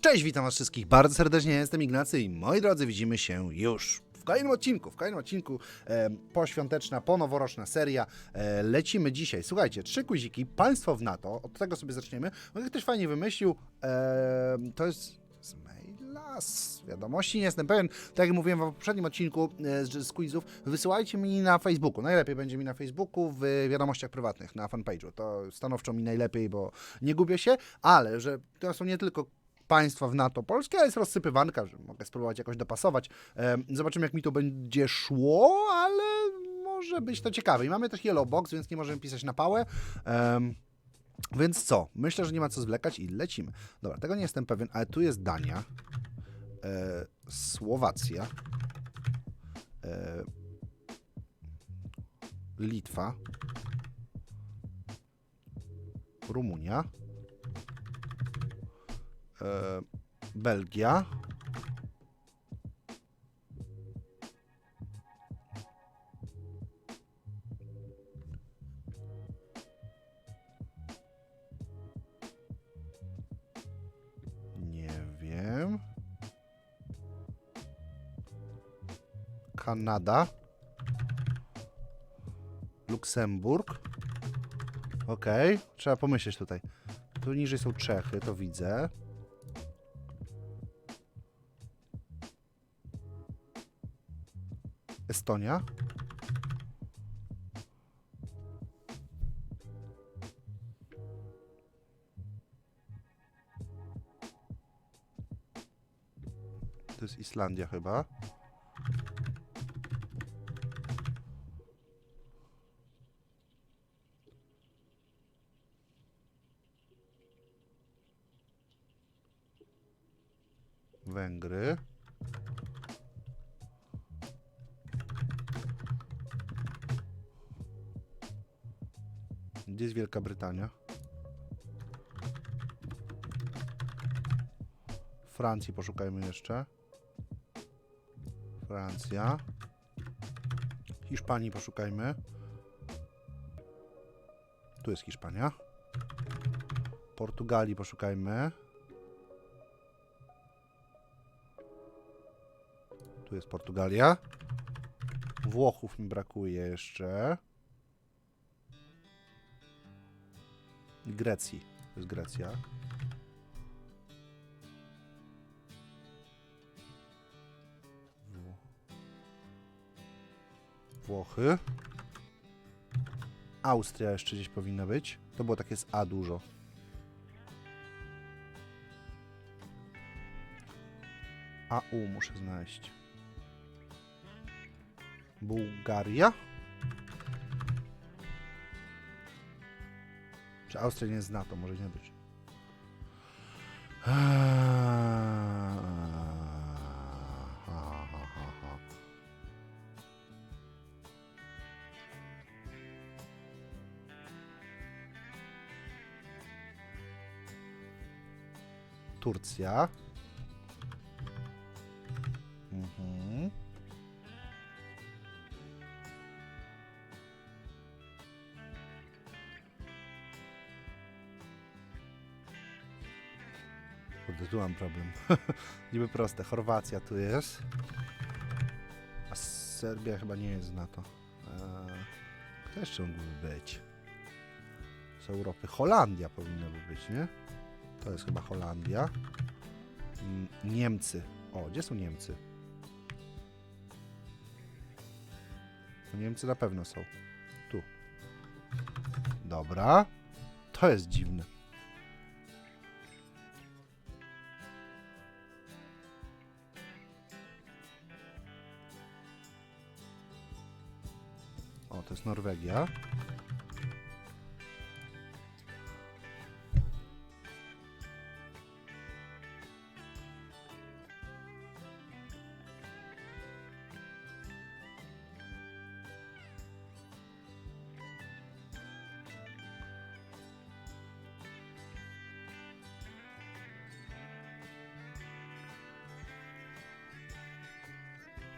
Cześć, witam was wszystkich bardzo serdecznie, jestem Ignacy i moi drodzy, widzimy się już w kolejnym odcinku, w kolejnym odcinku e, poświąteczna, ponoworoczna seria. E, lecimy dzisiaj, słuchajcie, trzy kuziki, państwo w NATO, od tego sobie zaczniemy. No, ktoś fajnie wymyślił, e, to jest z maila, z wiadomości, nie jestem pewien, tak jak mówiłem w poprzednim odcinku e, z, z quizów, wysyłajcie mi na Facebooku, najlepiej będzie mi na Facebooku, w wiadomościach prywatnych, na fanpage'u, to stanowczo mi najlepiej, bo nie gubię się, ale że to są nie tylko państwa w NATO polskie, ale jest rozsypywanka, że mogę spróbować jakoś dopasować. Zobaczymy, jak mi to będzie szło, ale może być to ciekawe. I mamy też yellow box, więc nie możemy pisać na pałę. Więc co? Myślę, że nie ma co zwlekać i lecimy. Dobra, tego nie jestem pewien, ale tu jest Dania, e, Słowacja, e, Litwa, Rumunia, e, Belgia. Nie wiem. Kanada. Luksemburg. Okej, trzeba pomyśleć tutaj. Tu niżej są Czechy, to widzę. Estonia. To jest Islandia chyba. Węgry. Gdzie jest Wielka Brytania? Francji poszukajmy jeszcze. Francja. Hiszpanii poszukajmy. Tu jest Hiszpania. Portugalii poszukajmy. Tu jest Portugalia. Włochów mi brakuje jeszcze. Grecji. To jest Grecja. Wło- Włochy. Austria jeszcze gdzieś powinna być. To było takie z A dużo. AU muszę znaleźć. Bułgaria. Czy Austria nie jest z NATO? Może nie być. Turcja. Mhm. Tu mam problem. Niby proste. Chorwacja tu jest. A Serbia chyba nie jest z NATO. Eee, kto jeszcze mógłby być? Z Europy. Holandia powinna by być, nie? To jest chyba Holandia. Mm, Niemcy. O, gdzie są Niemcy? No Niemcy na pewno są. Tu. Dobra. To jest dziwne. To jest Norwegia.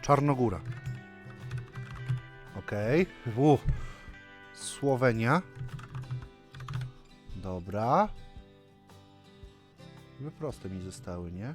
Czarnogóra. Okej. Okay. Słowenia. Dobra. Chyba proste mi zostały, nie?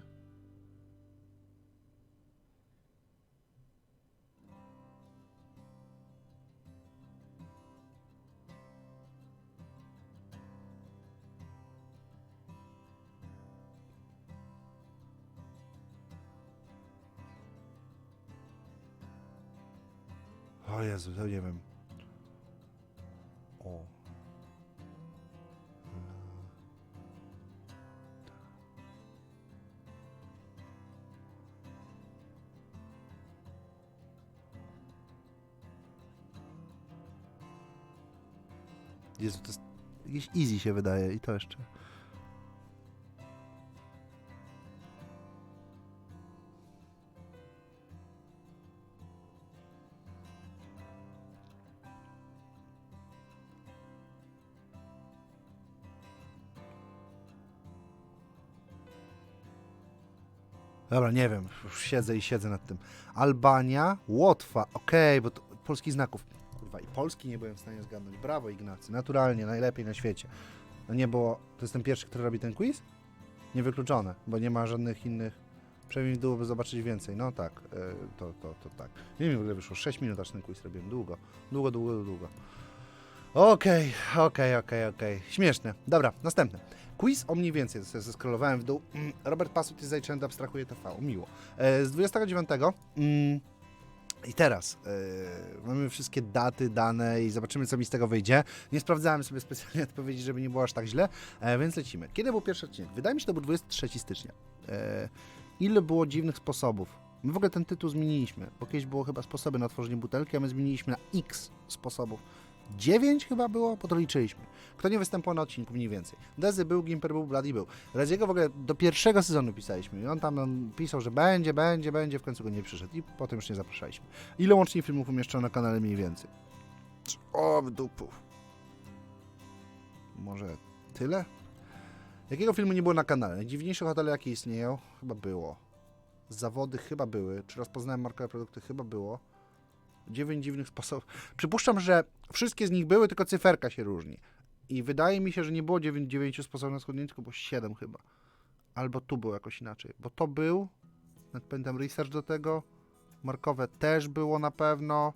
O Jezu, to nie wiem. O. Jezu, to jest jakieś easy się wydaje i to jeszcze. Dobra, nie wiem, już siedzę i siedzę nad tym. Albania, Łotwa, okej, bo to polskich znaków. Kurwa, i Polski nie byłem w stanie zgadnąć. Brawo, Ignacy, naturalnie, najlepiej na świecie. No nie było, to jest ten pierwszy, który robi ten quiz? Niewykluczone, bo nie ma żadnych innych. Przynajmniej byłoby zobaczyć więcej. No tak, e, to, to, to tak. Nie wiem, ogóle wyszło 6 minut, aż ten quiz robiłem. Długo, długo, długo, długo. Okej, okej, okej, okej. Śmieszne. Dobra, następne. Quiz o mniej więcej, to sobie zeskrolowałem w dół. Mm, Robert Pasut jest zajęty abstrahuje TV, miło. E, z 29. Mm, I teraz e, mamy wszystkie daty, dane i zobaczymy, co mi z tego wyjdzie. Nie sprawdzałem sobie specjalnie odpowiedzi, żeby nie było aż tak źle, e, więc lecimy. Kiedy był pierwszy odcinek? Wydaje mi się, to był 23 stycznia. E, ile było dziwnych sposobów? My w ogóle ten tytuł zmieniliśmy, bo kiedyś było chyba sposoby na tworzenie butelki, a my zmieniliśmy na X sposobów. 9 chyba było, bo to liczyliśmy. Kto nie występował na odcinku mniej więcej. Dezy był, Gimper był, Bloody był. Redziego w ogóle do pierwszego sezonu pisaliśmy i on tam pisał, że będzie, będzie, będzie, w końcu go nie przyszedł i potem już nie zapraszaliśmy. Ile łącznie filmów umieszczono na kanale mniej więcej? O, dupów. Może tyle? Jakiego filmu nie było na kanale? Najdziwniejsze hotele jakie istnieją? Chyba było. Zawody chyba były. Czy rozpoznałem markowe produkty? Chyba było. Dziewięć dziwnych sposobów. Przypuszczam, że wszystkie z nich były, tylko cyferka się różni. I wydaje mi się, że nie było 9, 9 sposobów na schudnięcie, tylko było 7 chyba. Albo tu było jakoś inaczej. Bo to był, nawet pamiętam research do tego, markowe też było na pewno.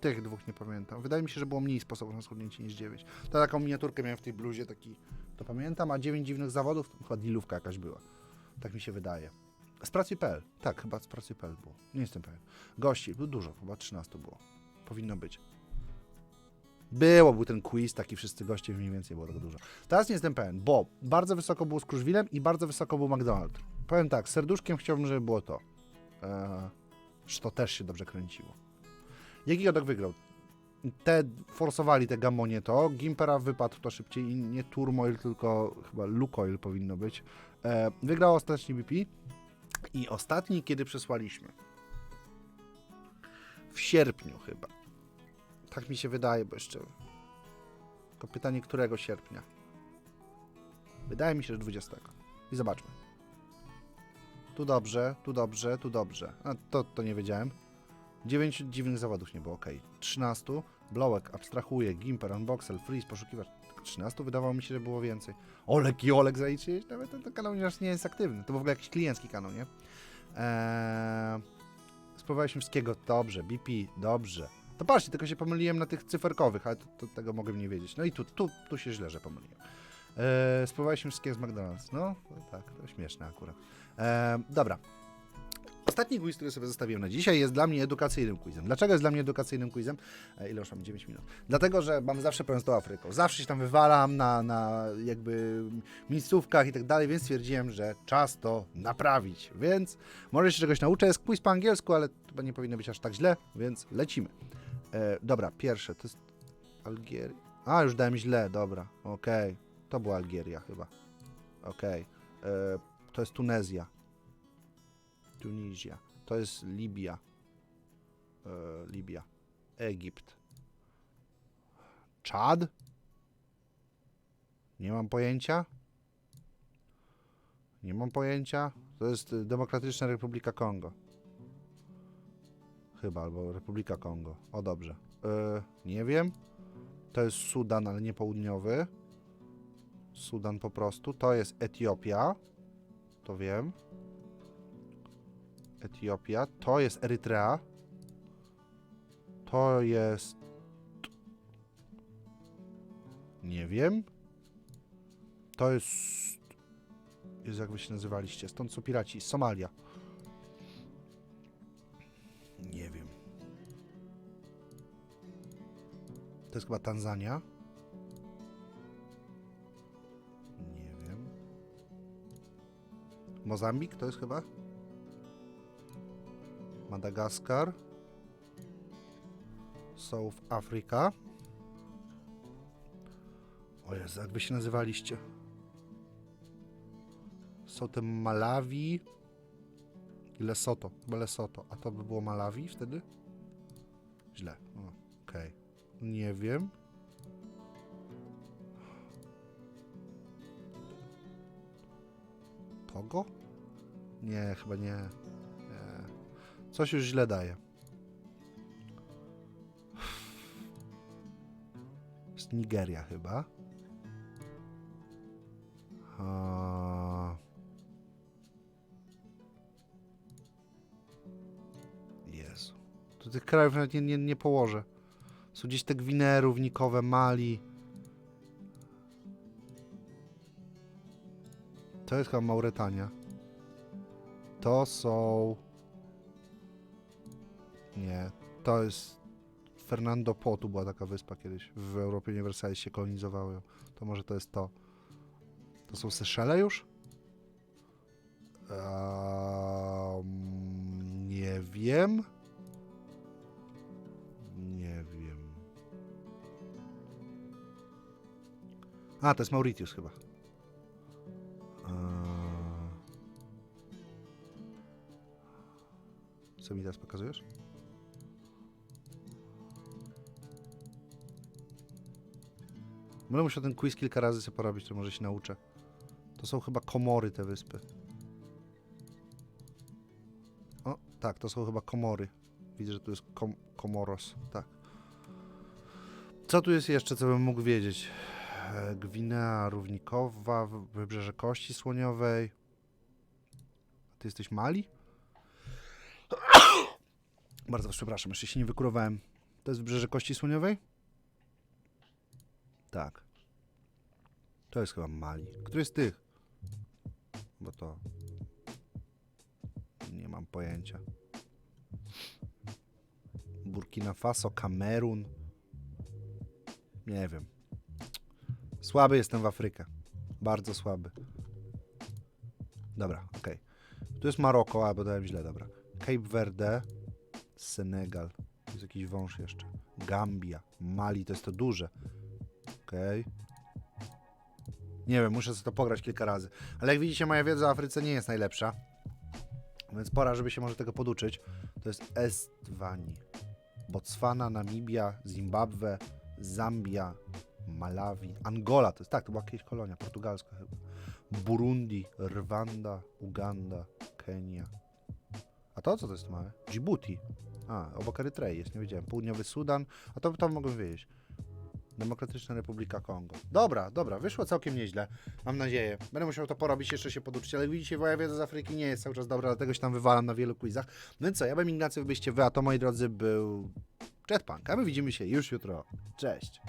Tych dwóch nie pamiętam. Wydaje mi się, że było mniej sposobów na schudnięcie niż 9. To taką miniaturkę miałem w tej bluzie, taki, to pamiętam, a 9 dziwnych zawodów, to chyba dealówka jakaś była. Tak mi się wydaje. Z pracy.pl. Tak, chyba z pracy.pl było. Nie jestem pewien. Gości, było dużo, chyba 13 było. Powinno być. Było, był ten quiz, taki wszyscy goście mniej więcej było tego dużo. Teraz nie jestem pewien, bo bardzo wysoko było z Kruszwilem i bardzo wysoko był McDonald's. Powiem tak, serduszkiem chciałbym, żeby było to. Eee, że to też się dobrze kręciło. Jaki Godok wygrał? Te forsowali te gamonie to. Gimpera wypadł to szybciej i nie Turmoil, tylko chyba Lukoil powinno być. Eee, wygrał ostatni BP. I ostatni, kiedy przesłaliśmy. W sierpniu chyba. Tak mi się wydaje, bo jeszcze. Tylko pytanie, którego sierpnia? Wydaje mi się, że 20. I zobaczmy. Tu dobrze, tu dobrze, tu dobrze. A to, to nie wiedziałem. 9 dziwnych zawodów nie było, ok. 13. Blowek, abstrahuje, Gimper, Unboxel, Freeze, poszukiwacz. 13 wydawało mi się, że było więcej. Olek i Olek zaliczyłeś? Nawet ten, ten kanał nie jest aktywny. To był w ogóle jakiś kliencki kanał, nie? Eee, spróbowaliśmy wszystkiego. Dobrze. BP, dobrze. To patrzcie, tylko się pomyliłem na tych cyferkowych, ale to, to, tego mogłem nie wiedzieć. No i tu, tu, tu się źle, że pomyliłem. Eee, spróbowaliśmy wszystkiego z McDonald's. No, tak, to śmieszne akurat. Eee, dobra. Ostatni quiz, który sobie zostawiłem na dzisiaj, jest dla mnie edukacyjnym quizem. Dlaczego jest dla mnie edukacyjnym quizem? E, ile już mam? 9 minut. Dlatego, że mam zawsze problem z tą Afryką. Zawsze się tam wywalam na, na jakby miejscówkach i tak dalej, więc stwierdziłem, że czas to naprawić. Więc może się czegoś nauczę. Jest quiz po angielsku, ale chyba nie powinno być aż tak źle, więc lecimy. E, dobra, pierwsze to jest Algieria. A, już dałem źle, dobra, okej. To była Algieria chyba. Okej. E, To jest Tunezja. Tunizja. To jest Libia. E, Libia. Egipt. Czad? Nie mam pojęcia. Nie mam pojęcia. To jest Demokratyczna Republika Kongo. Chyba, albo Republika Kongo. O dobrze. E, nie wiem. To jest Sudan, ale nie południowy. Sudan po prostu. To jest Etiopia. to wiem. Etiopia, to jest Erytrea. To jest... Nie wiem. To jest... Jest jak wy się nazywaliście. Stąd są piraci. Somalia. Nie wiem. To jest chyba Tanzania. Nie wiem. Mozambik to jest chyba? Madagaskar. South Africa. O Jezu, jak wy się nazywaliście? Są te Malawi i Lesoto. Chyba Lesoto. A to by było Malawi wtedy? Źle. O, Okej. Nie wiem. Togo? Nie, chyba nie. Coś już źle daje. Jest Nigeria chyba. A... Jezu. Tu tych krajów nawet nie, nie, nie położę. Są gdzieś te Gwinee równikowe, Mali. To jest chyba Mauretania. To są... Nie, to jest... Fernando Po, tu była taka wyspa kiedyś. W Europie Uniwersalnie się kolonizowały. To może to jest to. To są Seszele już? Ehm, nie wiem. Nie wiem. A, to jest Mauritius chyba. Co mi teraz pokazujesz? Będę musiał ten quiz kilka razy sobie porobić, to może się nauczę. To są chyba komory te wyspy. O, tak, to są chyba komory. Widzę, że tu jest kom Komoros, tak. Co tu jest jeszcze, co bym mógł wiedzieć? E, Gwinea Równikowa, Wybrzeże Kości Słoniowej. Ty jesteś Mali? Bardzo przepraszam, jeszcze się nie wykurowałem. To jest Wybrzeże Kości Słoniowej? Tak. To jest chyba Mali. Który z tych? Bo to... Nie mam pojęcia. Burkina Faso, Kamerun. Nie wiem. Słaby jestem w Afrykę. Bardzo słaby. Dobra, okej. Tu jest Maroko, a bo dałem źle, dobra. Cape Verde, Senegal. Jest jakiś wąż jeszcze. Gambia, Mali, to jest to duże. Okej. Nie wiem, muszę sobie to pograć kilka razy. Ale jak widzicie, moja wiedza o Afryce nie jest najlepsza. Więc pora, żeby się może tego poduczyć. To jest Estwani. Botswana, Namibia, Zimbabwe, Zambia, Malawi, Angola. To jest tak, to była jakaś kolonia portugalska chyba. Burundi, Rwanda, Uganda, Kenia. A to co to jest małe? Djibouti. A, obok Erytrei jest, nie wiedziałem. Południowy Sudan. A to tam mogłem wiedzieć. Demokratyczna Republika Kongo. Dobra, dobra, wyszło całkiem nieźle. Mam nadzieję. Będę musiał to porobić, jeszcze się poduczyć, ale widzicie, moja wiedza z Afryki nie jest cały czas dobra, dlatego się tam wywalam na wielu quizach. No i co, ja bym Ignacy, byście wy, a to moi drodzy był Jetpunk, a my widzimy się już jutro. Cześć!